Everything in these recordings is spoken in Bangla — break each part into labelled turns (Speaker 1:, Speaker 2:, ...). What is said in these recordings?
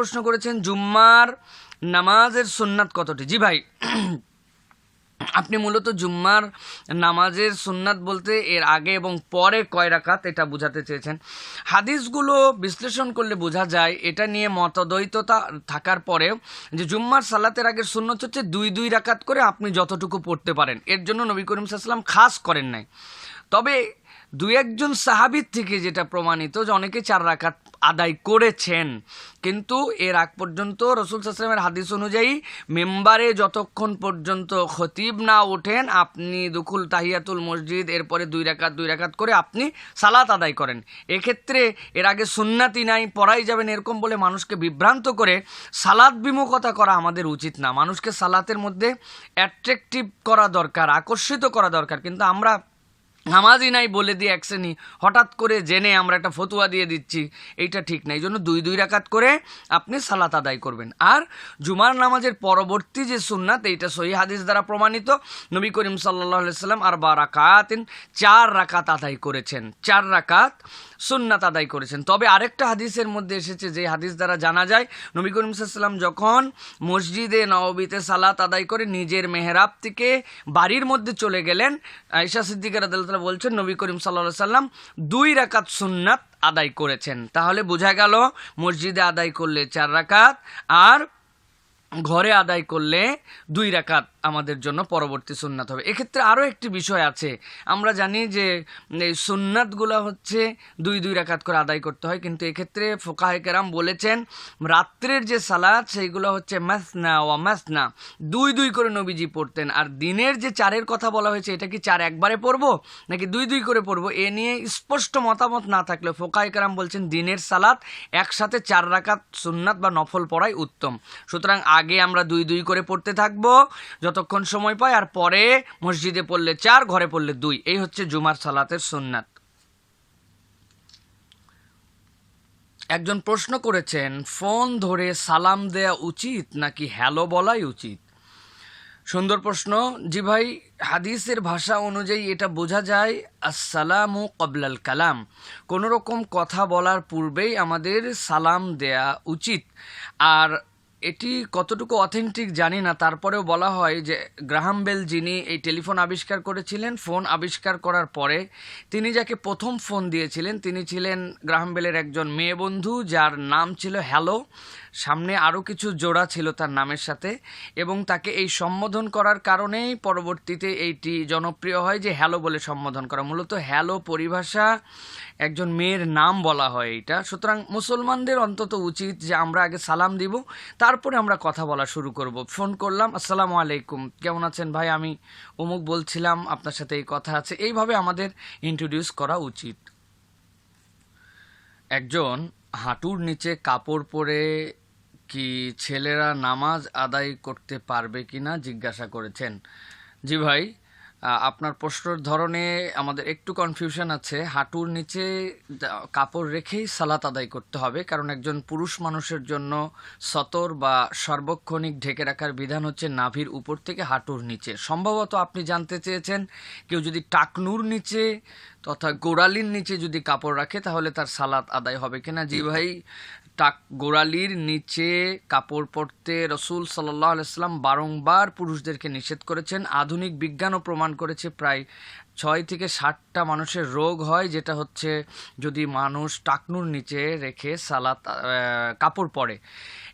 Speaker 1: প্রশ্ন করেছেন, জুম্মার নামাজের সুন্নাত কতটি? জি ভাই, আপনি মূলত জুম্মার নামাজের সুন্নাত বলতে এর আগে এবং পরে কয় রাকাত এটা বোঝাতে চেয়েছেন। হাদিসগুলো বিশ্লেষণ করলে বোঝা যায়, এটা নিয়ে মতদ্বৈততা থাকার পরেও যে জুম্মার সালাতের আগের সুন্নত হচ্ছে দুই দুই রাকাত করে আপনি যতটুকু পড়তে পারেন। এর জন্য নবী করিম সাল্লাম খাস করেন নাই। তবে দুই, একজন সাহাবির থেকে যেটা প্রমাণিত যে অনেকে চার রাকাত আদায় করেছেন। কিন্তু এর আগ পর্যন্ত রসুল সাসলামের হাদিস অনুযায়ী মেম্বারে যতক্ষণ পর্যন্ত খতিব না ওঠেন, আপনি দুকুল তাহিয়াতুল মসজিদ, এরপরে দুই রাকাত দুই রাকাত করে আপনি সালাত আদায় করেন। এক্ষেত্রে এর আগে সুন্নাতি নাই, পড়াই যাবেন এরকম বলে মানুষকে বিভ্রান্ত করে সালাদ বিমুখতা করা আমাদের উচিত না। মানুষকে সালাতের মধ্যে অ্যাট্রাকটিভ করা দরকার, আকর্ষিত করা দরকার। কিন্তু আমরা নামাজই নাই বলে দিয়ে এক শ্রেণি হঠাৎ করে জেনে আমরা একটা ফতুয়া দিয়ে দিচ্ছি, এইটা ঠিক না এই জন্য দুই দুই রাকাত করে আপনি সালাত আদায় করবেন। আর জুমার নামাজের পরবর্তী যে সুন্নাত, এইটা সহি হাদিস দ্বারা প্রমাণিত। নবী করিম সাল্লাহ সাল্লাম আর বা রাকাতিন চার রাকাত আদায় করেছেন। চার রাকাত সুন্নাত আদায় করেছেন। তবে আরেকটা হাদিসের মধ্যে এসেছে যে হাদিস দ্বারা জানা যায়, নবী করিম সাল্লাম যখন মসজিদে নবীতে সালাত আদায় করে নিজের মেহরাব থেকে বাড়ির মধ্যে চলে গেলেন আয়সা সিদ্দিকার আদালতলা বলছেন, নবী করিম সাল্লা সাল্লাম দুই রাকাত সুন্নাত আদায় করেছেন। তাহলে বোঝা গেল মসজিদে আদায় করলে চার রাকাত আর ঘরে আদায় করলে দুই রাকাত। আমাদের জন্য পরবর্তী সুন্নাত হবে। এক্ষেত্রে আরও একটি বিষয় আছে। আমরা জানি যে, এই সুন্নাতগুলো হচ্ছে দুই দুই রাকাত করে আদায় করতে হয়। কিন্তু এক্ষেত্রে ফোকাহে কেরাম বলেছেন, রাত্রের যে সালাদ সেইগুলো হচ্ছে ম্যাসনা ওয়া ম্যাসনা দুই দুই করে নবীজি পড়তেন। আর দিনের যে চারের কথা বলা হয়েছে, এটা কি চার একবারে পড়ব? নাকি দুই দুই করে পড়ব? এ নিয়ে স্পষ্ট মতামত না থাকলে ফোকাহে কেরাম বলছেন, দিনের সালাদ একসাথে চার রাকাত সুন্নাত বা নফল পড়াই উত্তম। সুতরাং আগে আমরা দুই দুই করে পড়তে থাকব। যতক্ষণ সময় পাই আর পরে মসজিদে পড়লে চার, ঘরে পড়লে দুই। এই হচ্ছে জুমার সালাতের সুন্নাত। একজন প্রশ্ন করেছেন, ফোন ধরে সালাম দেয়া উচিত নাকি হ্যালো বলাই উচিত? সুন্দর প্রশ্ন। জি ভাই, হাদিসের ভাষা অনুযায়ী এটা বোঝা যায়, আসসালামু কবলাল কালাম। কোনো রকম কথা বলার পূর্বেই আমাদের সালাম দেয়া উচিত। আর এটি কতটুকু অথেন্টিক জানি না। তারপরেও বলা হয় যে গ্রাহাম বেল যিনি এই টেলিফোন আবিষ্কার করেছিলেন, ফোন আবিষ্কার করার পরে তিনি যাকে প্রথম ফোন দিয়েছিলেন, তিনি ছিলেন গ্রাহাম বেলের একজন মেয়ে বন্ধু, যার নাম ছিল হ্যালো। সামনে আরও কিছু জোড়া ছিল তার নামের সাথে, এবং তাকে এই সম্বোধন করার কারণেই পরবর্তীতে এইটি জনপ্রিয় হয় যে হ্যালো বলে সম্বোধন করা। মূলত হ্যালো পরিভাষা একজন মেয়ের নাম বলা হয় এইটা। সুতরাং মুসলমানদের অন্তত উচিত যে আমরা আগে সালাম দিব, তারপরে আমরা কথা বলা শুরু করব। ফোন করলাম, আসসালামু আলাইকুম, কেমন আছেন ভাই? আমি অমুক বলছিলাম, আপনার সাথে এই কথা আছে। এইভাবে আমাদের ইন্ট্রোডিউস করা উচিত। একজন হাঁটুর নিচে কাপড় পরে কি ছেলেরা নামাজ আদায় করতে পারবে কি না জিজ্ঞাসা করেছেন। জি ভাই আপনার প্রশ্নের ধরনে আমাদের একটু কনফিউশন আছে। হাঁটুর নিচে কাপড় রেখেই সালাত আদায় করতে হবে, কারণ একজন পুরুষ মানুষের জন্য সতর বা সার্বক্ষণিক ঢেকে রাখার বিধান হচ্ছে নাভির উপর থেকে হাঁটুর নিচে। সম্ভবত আপনি জানতে চেয়েছেন, কেউ যদি টাকনুর নিচে তথা গোড়ালির নিচে যদি কাপড় রাখে, তাহলে তার সালাত আদায় হবে কিনা? জি ভাই টাক গোড়ালির নিচে কাপড় পরতে রসুল সাল্লাহ আলাইসাল্লাম বারংবার পুরুষদেরকে নিষেধ করেছেন। আধুনিক বিজ্ঞানও প্রমাণ করেছে প্রায় ছয় থেকে ষাটটা মানুষের রোগ হয়, যেটা হচ্ছে যদি মানুষ টাকনুর নিচে রেখে সালাত কাপড় পরে।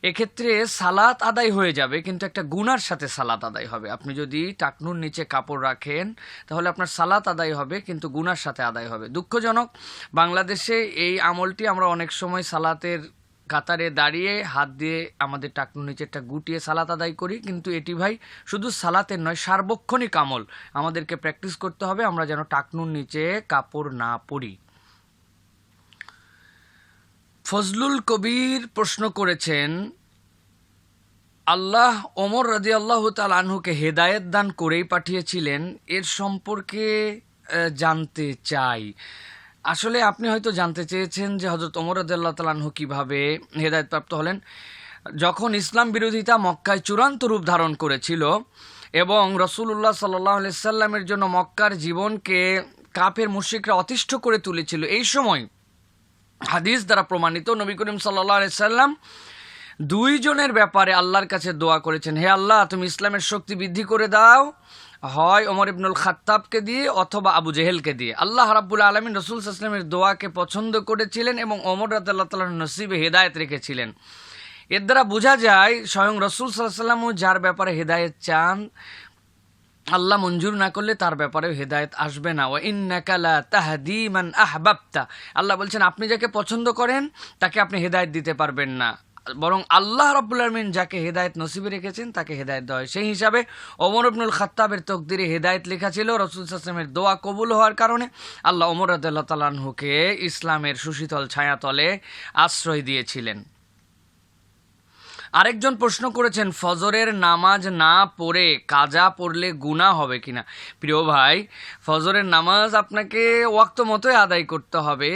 Speaker 1: এক্ষেত্রে সালাত আদায় হয়ে যাবে, কিন্তু একটা গুনার সাথে সালাত আদায় হবে। আপনি যদি টাকনুর নিচে কাপড় রাখেন, তাহলে আপনার সালাত আদায় হবে, কিন্তু গুনার সাথে আদায় হবে। দুঃখজনক, বাংলাদেশে এই আমলটি আমরা অনেক সময় সালাতের কাতারে দাঁড়িয়ে হাত দিয়ে আমাদের টাকনুর নিচেরটা গুটিয়ে সালাত আদায় করি। কিন্তু এটি ভাই শুধু সালাতের নয়, সার্বক্ষণিক আমল আমাদেরকে প্র্যাকটিস করতে হবে, আমরা যেন টাকনুর নিচে কাপড় না পরি। ফজলুল কবির প্রশ্ন করেছেন, আল্লাহ ওমর রাজি আল্লাহ তাল আনহুকে হেদায়েত দান করেই পাঠিয়েছিলেন, এর সম্পর্কে জানতে চাই। আসলে আপনি হয়তো জানতে চেয়েছেন যে হজরত ওমর রাজি আল্লাহ কীভাবে হেদায়তপ্রাপ্ত হলেন। যখন ইসলাম বিরোধিতা মক্কায় চূড়ান্ত রূপ ধারণ করেছিল এবং রসুল্লাহ সাল্লাহ সাল্লামের জন্য মক্কার জীবনকে কাপের মুশিকরা অতিষ্ঠ করে তুলেছিল, এই সময় হাদিস দ্বারা প্রমাণিত নবী করিম সাল্লাহ সাল্লাম দুইজনের ব্যাপারে আল্লাহর কাছে দোয়া করেছেন, হে আল্লাহ, তুমি ইসলামের শক্তি বৃদ্ধি করে দাও হয় ওমর ইবনুল খাত্তাবকে দিয়ে অথবা আবু জেহেলকে দিয়ে। আল্লাহ রাব্বুল আলমিন রসুল ইসলামের দোয়াকে পছন্দ করেছিলেন এবং ওমর রাদাল্লাহ তাল্লাহ নসিবে হেদায়ত রেখেছিলেন। এর দ্বারা বোঝা যায়, স্বয়ং রসুল সাল্লামও যার ব্যাপারে হেদায়েত চান, আল্লাহ মঞ্জুর না করলে তার ব্যাপারে হেদায়েত আসবে না। ও ইন্নাকালা তাহাদি মান আহবাবতা। আল্লাহ বলছেন, আপনি যাকে পছন্দ করেন, তাকে আপনি হেদায়েত দিতে পারবেন না। বরং আল্লাহ রব্বুল আলমিন যাকে হেদায়েত নসিবে রেখেছেন, তাকে হেদায়েত দেওয়া হয়। সেই হিসাবে ওমর ইবনুল খাত্তাবের তকদিরে হেদায়েত লেখা ছিল, রসুল সাসলামের দোয়া কবুল হওয়ার কারণে আল্লাহ ওমর রাদাল্লাহ তালাহুকে ইসলামের সুশীতল ছায়াতলে আশ্রয় দিয়েছিলেন। আরেকজন প্রশ্ন করেছেন, ফজরের নামাজ না পড়ে কাজা পড়লে গুণা হবে কিনা? প্রিয় ভাই, ফজরের নামাজ আপনাকে ওয়াক্ত মতোই আদায় করতে হবে।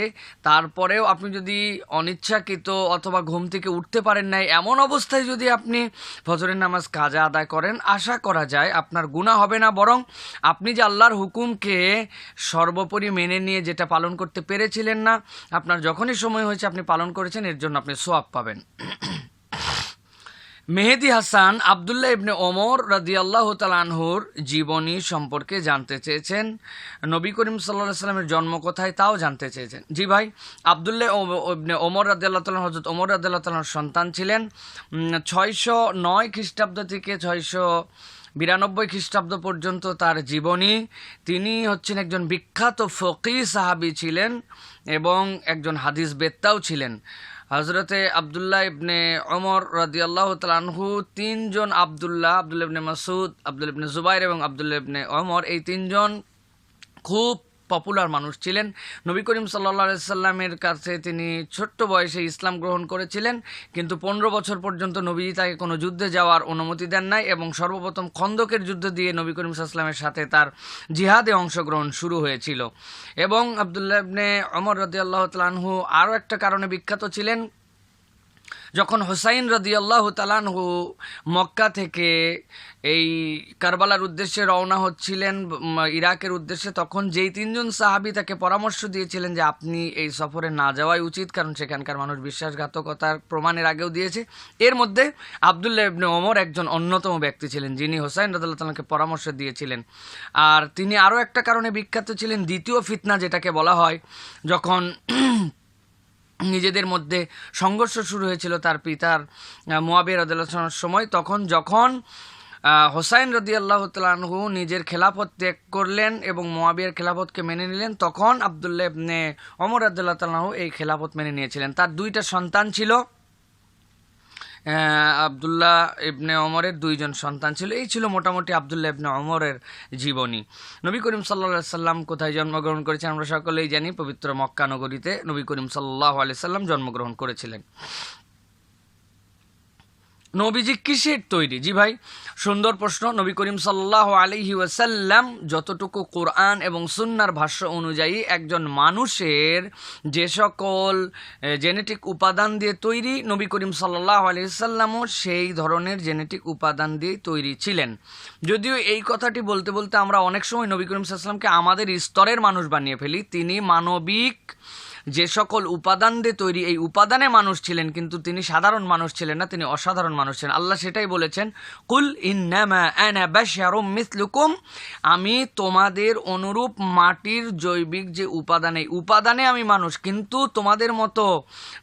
Speaker 1: তারপরেও আপনি যদি অনিচ্ছাকৃত অথবা ঘুম থেকে উঠতে পারেন নাই, এমন অবস্থায় যদি আপনি ফজরের নামাজ কাজা আদায় করেন, আশা করা যায় আপনার গুণা হবে না। বরং আপনি যে আল্লাহর হুকুমকে সর্বোপরি মেনে নিয়ে যেটা পালন করতে পেরেছিলেন না, আপনার যখনই সময় হয়েছে আপনি পালন করেছেন, এর জন্য আপনি সোয়াব পাবেন। মেহেদি হাসান আবদুল্লাহ ইবনে ওমর রাদিয়াল্লাহ তালানহুর জীবনী সম্পর্কে জানতে চেয়েছেন। নবী করিম সাল্লাহ সাল্লামের জন্ম কোথায় তাও জানতে চেয়েছেন। জি ভাই, আবদুল্লাহ ইবনে ওমর রাদিয়াল্লাহ তালান হজরত ওমর রাদিয়াল্লাহ তালাহর সন্তান ছিলেন। ছয়শো নয় খ্রিস্টাব্দ থেকে ছয়শো বিরানব্বই খ্রিস্টাব্দ পর্যন্ত তার জীবনী। তিনি হচ্ছেন একজন বিখ্যাত ফকি সাহাবি ছিলেন এবং একজন হাদিস বেত্তাও ছিলেন। হজরতে আবদুল্লাহ ইবনে অমর রাদিয়াল্লাহ তালানহু তিনজন আবদুল্লাহ আবদুল্লাহ ইবনে মাসুদ আবদুল ইবনে জুবাইর এবং আবদুল্লাহ ইবনে অমর এই তিনজন খুব পপুলার মানুষ ছিলেন। নবী করিম সাল্লা সাল্লামের কাছে তিনি ছোট্ট বয়সে ইসলাম গ্রহণ করেছিলেন, কিন্তু পনেরো বছর পর্যন্ত নবীজি তাকে কোনো যুদ্ধে যাওয়ার অনুমতি দেন নাই এবং সর্বপ্রথম খন্দকের যুদ্ধ দিয়ে নবী করিম সাল্লামের সাথে তার জিহাদে অংশগ্রহণ শুরু হয়েছিল। এবং আবদুল্লাহ অমর রদি আল্লাহ আরও একটা কারণে বিখ্যাত ছিলেন যখন হোসাইন রদিয়াল্লাহ তালানহু মক্কা থেকে এই কারবালার উদ্দেশ্যে রওনা হচ্ছিলেন ইরাকের উদ্দেশ্যে, তখন যেই তিনজন সাহাবি তাকে পরামর্শ দিয়েছিলেন যে আপনি এই সফরে না যাওয়াই উচিত, কারণ সেখানকার মানুষ বিশ্বাসঘাতকতার প্রমাণের আগেও দিয়েছে। এর মধ্যে আবদুল্লাহ ইবনে ওমর একজন অন্যতম ব্যক্তি ছিলেন, যিনি হোসাইন রদুল্লাহ তালাকে পরামর্শ দিয়েছিলেন। আর তিনি আরও একটা কারণে বিখ্যাত ছিলেন, দ্বিতীয় ফিতনা যেটাকে বলা হয়, যখন নিজেদের মধ্যে সংঘর্ষ শুরু হয়েছিল তার পিতার মোয়াবির আদালতনার সময়। তখন যখন হোসাইন রদি আল্লাহ তালহু নিজের খেলাফত ত্যাগ করলেন এবং মোয়াবিয়ার খেলাফতকে মেনে নিলেন, তখন আবদুল্লাহ অমর আদুল্লাহ তালাহু এই খেলাফত মেনে নিয়েছিলেন। তার দুইটা সন্তান ছিল আবদুল্লাহ ইবনে অমরের দুইজন সন্তান ছিল। এই ছিল মোটামুটি আবদুল্লাহ ইবনে অমরের জীবনী। নবী করিম সাল্লা সাল্লাম কোথায় জন্মগ্রহণ করেছেন আমরা সকলেই জানি, পবিত্র মক্কা নগরীতে নবী করিম সাল্লাহ আলি সাল্লাম জন্মগ্রহণ করেছিলেন। নবীজি কিসের তৈরি? জি ভাই, সুন্দর প্রশ্ন। নবী করিম সাল্লাহ আলহি ওয়াসাল্লাম যতটুকু কোরআন এবং সুন্নার ভাষ্য অনুযায়ী একজন মানুষের যে সকল জেনেটিক উপাদান দিয়ে তৈরি নবী করিম সাল্লাহ আলহিসাল্লামও সেই ধরনের জেনেটিক উপাদান দিয়ে তৈরি ছিলেন। যদিও এই কথাটি বলতে বলতে আমরা অনেক সময় নবী করিম সাল্লামকে আমাদের স্তরের মানুষ বানিয়ে ফেলি। তিনি মানবিক যে সকল উপাদান দিয়ে তৈরি এই উপাদানে মানুষ ছিলেন, কিন্তু তিনি সাধারণ মানুষ ছিলেন না, তিনি অসাধারণ মানুষ ছিলেন। আল্লাহ সেটাই বলেছেন, কুল মিসলুকুম আমি তোমাদের অনুরূপ মাটির জৈবিক যে উপাদান, এই উপাদানে আমি মানুষ, কিন্তু তোমাদের মতো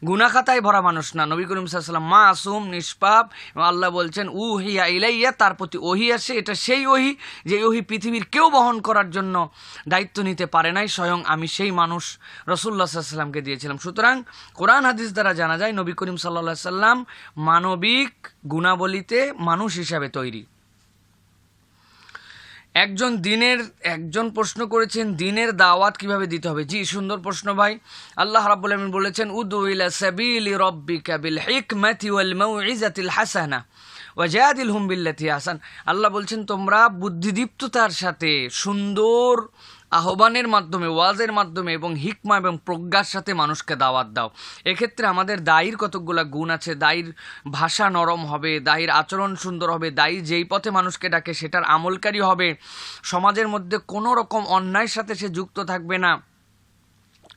Speaker 1: গুনাখাতায় ভরা মানুষ না। নবী করিম সাল্লাম মা আসুম নিষ্পাপ আল্লাহ বলছেন উ হিয়া ইলাইয়া তার প্রতি ওহি আসে, এটা সেই ওহি, যে ওহি পৃথিবীর কেউ বহন করার জন্য দায়িত্ব নিতে পারে নাই, স্বয়ং আমি সেই মানুষ। রসুল্লাহ সাল্লামকে দিয়েছিলাম। সুতরাং কোরআন হাদিস দ্বারা জানা যায় নবী করিম সাল্লা সাল্লাম মানবিক গুণাবলীতে মানুষ হিসাবে তৈরি। একজন দিনের, একজন প্রশ্ন করেছেন, দিনের দাওয়াত কীভাবে দিতে হবে? জি, সুন্দর প্রশ্ন ভাই। আল্লাহ রাব্বুল আলামিন বলেছেন উদু ইলা সাবিলি রাব্বিকা বিল হিকমাতি ওয়াল মাউইজাতিল হাসানা ওয়াজাদিল হুম বিল্লাতি হাসান আল্লাহ বলছেন, তোমরা বুদ্ধিদীপ্ততার সাথে সুন্দর আহ্বানের মাধ্যমে, ওয়াজের মাধ্যমে এবং হিকমা এবং প্রজ্ঞার সাথে মানুষকে দাওয়াত দাও। এক্ষেত্রে আমাদের দায়ীর কতকগুলো গুণ আছে দায়ীর ভাষা নরম হবে দায়ীর আচরণ সুন্দর হবে দায়ী যেই পথে মানুষকে ডাকে সেটার আমলকারী হবে। সমাজের মধ্যে কোনো রকম অন্যায়ের সাথে সে যুক্ত থাকবে না।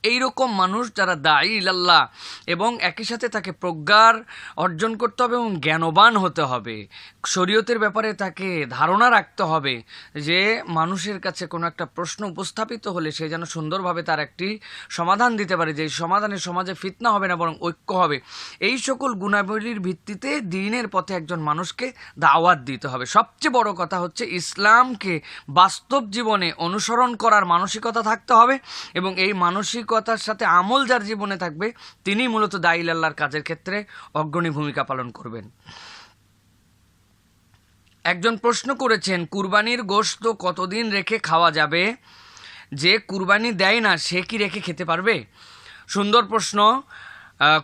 Speaker 1: এই রকম মানুষ যারা দায়ী, ইলাল্লাহ, এবং একই সাথে তাকে প্রজ্ঞার অর্জন করতে হবে এবং জ্ঞানবান হতে হবে। শরীয়তের ব্যাপারে তাকে ধারণা রাখতে হবে যে, মানুষের কাছে কোনো একটা প্রশ্ন উপস্থাপিত হলে সে যেন সুন্দরভাবে তার একটি সমাধান দিতে পারে, যে সমাধানে সমাজে ফিতনা হবে না, বরং ঐক্য হবে। এই সকল গুণাবলীর ভিত্তিতে দিনের পথে একজন মানুষকে দাওয়াত দিতে হবে। সবচেয়ে বড় কথা হচ্ছে ইসলামকে বাস্তব জীবনে অনুসরণ করার মানসিকতা থাকতে হবে এবং এই মানসিকতার সাথে আমল যার জীবনে থাকবে, তিনি মূলত দায়ী আল্লাহর কাজের ক্ষেত্রে অগ্রণী ভূমিকা পালন করবেন। একজন প্রশ্ন করেছেন, কুরবানির গোশত কতদিন রেখে খাওয়া যাবে? যে কুরবানি দেয় না, সে কি রেখে খেতে পারবে? সুন্দর প্রশ্ন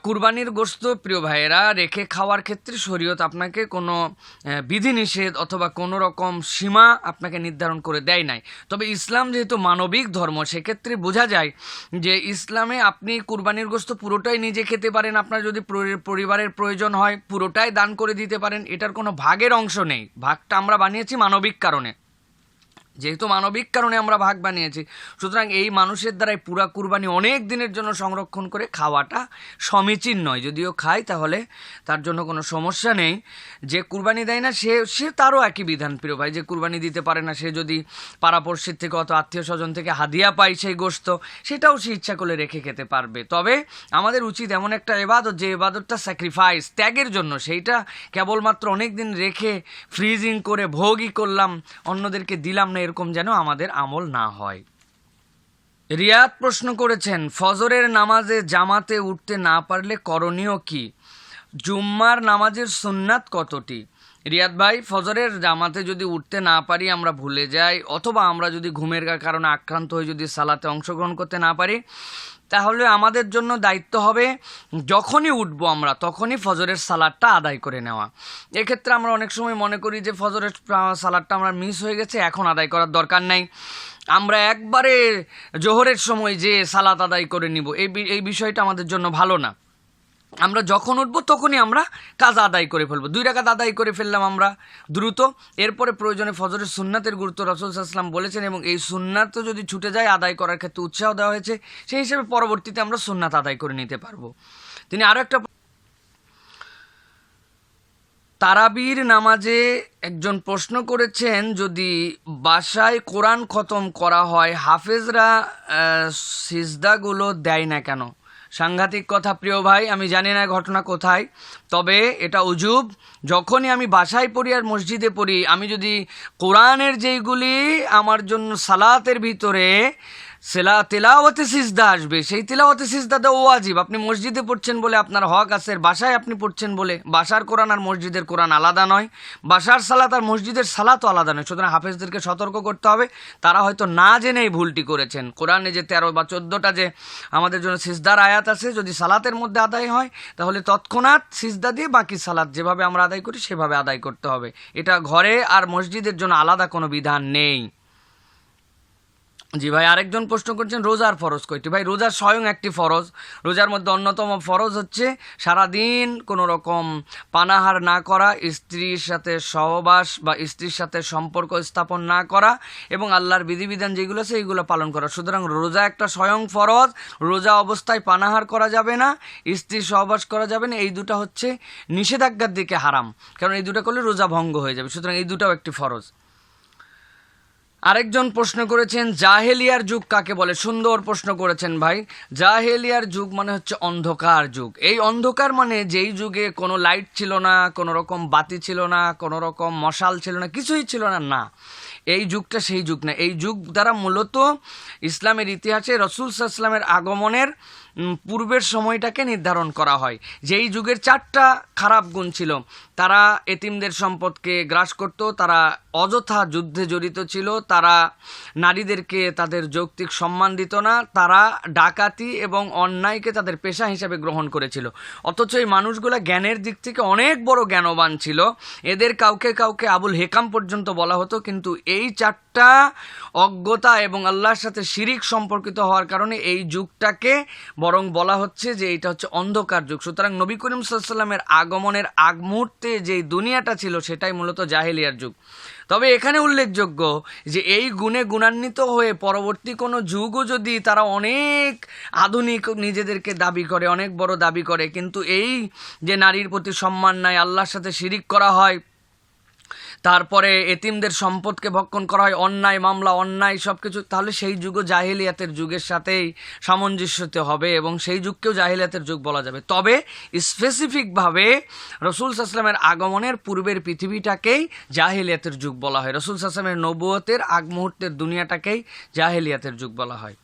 Speaker 1: কুরবানির গোশত, প্রিয় ভাইয়েরা, রেখে খাওয়ার ক্ষেত্রে শরীয়ত আপনাকে কোনো বিধিনিষেধ অথবা কোনো রকম সীমা আপনাকে নির্ধারণ করে দেয় নাই। তবে ইসলাম যেহেতু মানবিক ধর্ম, সেক্ষেত্রে বোঝা যায় যে ইসলামে আপনি কুরবানির গোশত পুরোটাই নিজে খেতে পারেন। আপনার যদি পরিবারের প্রয়োজন হয়, পুরোটাই দান করে দিতে পারেন। এটার কোনো ভাগের অংশ নেই। ভাগটা আমরা বানিয়েছি মানবিক কারণে। যেহেতু মানবিক কারণে আমরা ভাগ বানিয়েছি, সুতরাং এই মানুষের দ্বারাই পুরা কুরবানি অনেক দিনের জন্য সংরক্ষণ করে খাওয়াটা সমীচীন নয়। যদিও খায়, তাহলে তার জন্য কোনো সমস্যা নেই। যে কুরবানি দেয় না, সে সে তারও একই বিধান প্রিয় ভাই। যে কুরবানি দিতে পারে না, সে যদি পাড়াপড়শির থেকে অত আত্মীয় স্বজন থেকে হাদিয়া পায় সেই গোস্ত সেটাও সে ইচ্ছা করলে রেখে খেতে পারবে। তবে আমাদের উচিত এমন একটা এবাদত, যে এবাদতটা স্যাক্রিফাইস ত্যাগের জন্য। সেইটা কেবলমাত্র অনেক দিন রেখে ফ্রিজিং করে ভোগই করলাম, অন্যদেরকে দিলাম না এরকম যেন আমাদের আমল না হয়। রিয়াদ প্রশ্ন করেছেন, ফজরের নামাজে জামাতে উঠতে না পারলে করণীয় কি? জুম্মার নামাজের সুন্নাত কতটি? রিয়াদ ভাই, ফজরের জামাতে যদি উঠতে না পারি আমরা ভুলে যাই, অথবা আমরা যদি ঘুমের কারণে আক্রান্ত হয়ে যদি সালাতে অংশগ্রহণ করতে না পারি তাহলে আমাদের জন্য দায়িত্ব হবে যখনই উঠব আমরা, তখনই ফজরের সালাদটা আদায় করে নেওয়া। এক্ষেত্রে আমরা অনেক সময় মনে করি যে ফজরের সালাদটা আমরা মিস হয়ে গেছে, এখন আদায় করার দরকার নাই। আমরা একবারে জোহরের সময় যে সালাত আদায় করে নিব, এই এই বিষয়টা আমাদের জন্য ভালো না। আমরা যখন উঠবো, তখনই আমরা কাজ আদায় করে ফেলব। দুই রাকাত আদায় করে ফেললাম আমরা, দ্রুত। এরপরে প্রয়োজনে ফজরের সুন্নাতের গুরুত্ব রসুল সাল্লাম বলেছেন এবং এই সুন্নাত যদি ছুটে যায়, আদায় করার ক্ষেত্রে উৎসাহ দেওয়া হয়েছে। সেই হিসেবে পরবর্তীতে আমরা সুন্নাত আদায় করে নিতে পারব। তিনি আরও একটা তারাবির নামাজে একজন প্রশ্ন করেছেন, যদি বাসায় কোরআন খতম করা হয়, হাফেজরা সিজদাগুলো দেয় না কেন? সাংঘাতিক কথা, প্রিয় ভাই, আমি জানি না ঘটনা কোথায়, তবে এটা উজুব, যখনই আমি বাসায় পড়ি আর মসজিদে পড়ি, আমি যদি কোরআনের যেইগুলি আমার জন্য সালাতের ভিতরে সেলা তেলাওয়াতে সিজদা আসবে। সেই তেলাওয়াতে সিজদা দেওয়া ওয়াজিব। আপনি মসজিদে পড়ছেন বলে আপনার হক আছে, বাসায় আপনি পড়ছেন বলে। বাসার কোরআন আর মসজিদের কোরআন আলাদা নয়। বাসার সালাত আর মসজিদের সালাতও আলাদা নয়। সুতরাং হাফেজদেরকে সতর্ক করতে হবে। তারা হয়তো না জেনে এই ভুলটি করেছেন। কোরআনে যে তেরো বা চোদ্দোটা যে আমাদের জন্য সিজদার আয়াত আছে, যদি সালাতের মধ্যে আদায় হয়, তাহলে তৎক্ষণাৎ সিজদা দিয়ে বাকি সালাত যেভাবে আমরা আদায় করি, সেভাবে আদায় করতে হবে। এটা ঘরে আর মসজিদের জন্য আলাদা কোনো বিধান নেই। জি ভাই, আরেকজন প্রশ্ন করছেন, রোজার ফরজ কয়টি? ভাই রোজার স্বয়ং একটি ফরজ। রোজার মধ্যে অন্যতম ফরজ হচ্ছে সারাদিন কোনো রকম পানাহার না করা, স্ত্রীর সাথে সহবাস বা স্ত্রীর সাথে সম্পর্ক স্থাপন না করা এবং আল্লাহর বিধিবিধান যেগুলো আছে এইগুলো পালন করা। সুতরাং রোজা একটা স্বয়ং ফরজ, রোজা অবস্থায় পানাহার করা যাবে না স্ত্রীর সহবাস করা যাবে না, এই দুটা হচ্ছে নিষেধাজ্ঞার দিকে হারাম। কারণ এই দুটা করলে রোজা ভঙ্গ হয়ে যাবে। সুতরাং এই দুটাও একটি ফরজ। আরেকজন প্রশ্ন করেছেন, জাহেলিয়ার যুগ কাকে বলে? সুন্দর প্রশ্ন করেছেন ভাই। জাহেলিয়ার যুগ মানে হচ্ছে অন্ধকার যুগ। এই অন্ধকার মানে যেই যুগে কোনো লাইট ছিল না, কোনো রকম বাতি ছিল না, কোনো রকম মশাল ছিল না, কিছুই ছিল না না। এই যুগটা সেই যুগ না। এই যুগ দ্বারা মূলত ইসলামের ইতিহাসে রসুল ইসলামের আগমনের পূর্বের সময়টাকে নির্ধারণ করা হয়। যেই যুগের চারটা খারাপ গুণ ছিল, তারা এতিমদের সম্পদকে গ্রাস করত, তারা অযথা যুদ্ধে জড়িত ছিল, তারা নারীদেরকে তাদের যৌক্তিক সম্মান দিত না, তারা ডাকাতি এবং অন্যায়কে তাদের পেশা হিসেবে গ্রহণ করেছিল। অথচ এই মানুষগুলো জ্ঞানের দিক থেকে অনেক বড় জ্ঞানবান ছিল। এদের কাউকে কাউকে আবুল হেকাম পর্যন্ত বলা হতো, কিন্তু এই চারটা যুগটা অজ্ঞতা এবং আল্লাহর সাথে শিরিক সম্পর্কিত হওয়ার কারণে এই যুগটাকে বরং বলা হচ্ছে যে এটা হচ্ছে অন্ধকার যুগ। সুতরাং নবী করিম সাল্লামের আগমনের আগ মুহূর্তে যেই দুনিয়াটা ছিল সেটাই মূলত জাহেলিয়ার যুগ। তবে এখানে উল্লেখযোগ্য যে এই গুণে গুণান্বিত হয়ে পরবর্তী কোনো যুগও যদি তারা অনেক আধুনিক নিজেদেরকে দাবি করে, অনেক বড় দাবি করে, কিন্তু এই যে নারীর প্রতি সম্মান নাই, আল্লাহর সাথে শিরিক করা হয় তারপরে এতিমদের সম্পদকে ভক্ষণ করা হয়, অন্যায় মামলা, অন্যায় সব কিছু তাহলে সেই যুগও জাহিলিয়াতের যুগের সাথেই সামঞ্জস্যতে হবে এবং সেই যুগকেও জাহিলিয়াতের যুগ বলা যাবে। তবে স্পেসিফিকভাবে রসুল সাসলামের আগমনের পূর্বের পৃথিবীটাকেই জাহিলিয়াতের যুগ বলা হয়। রসুল সাসলামের নবুয়তের আগ মুহূর্তের দুনিয়াটাকেই জাহিলিয়াতের যুগ বলা হয়।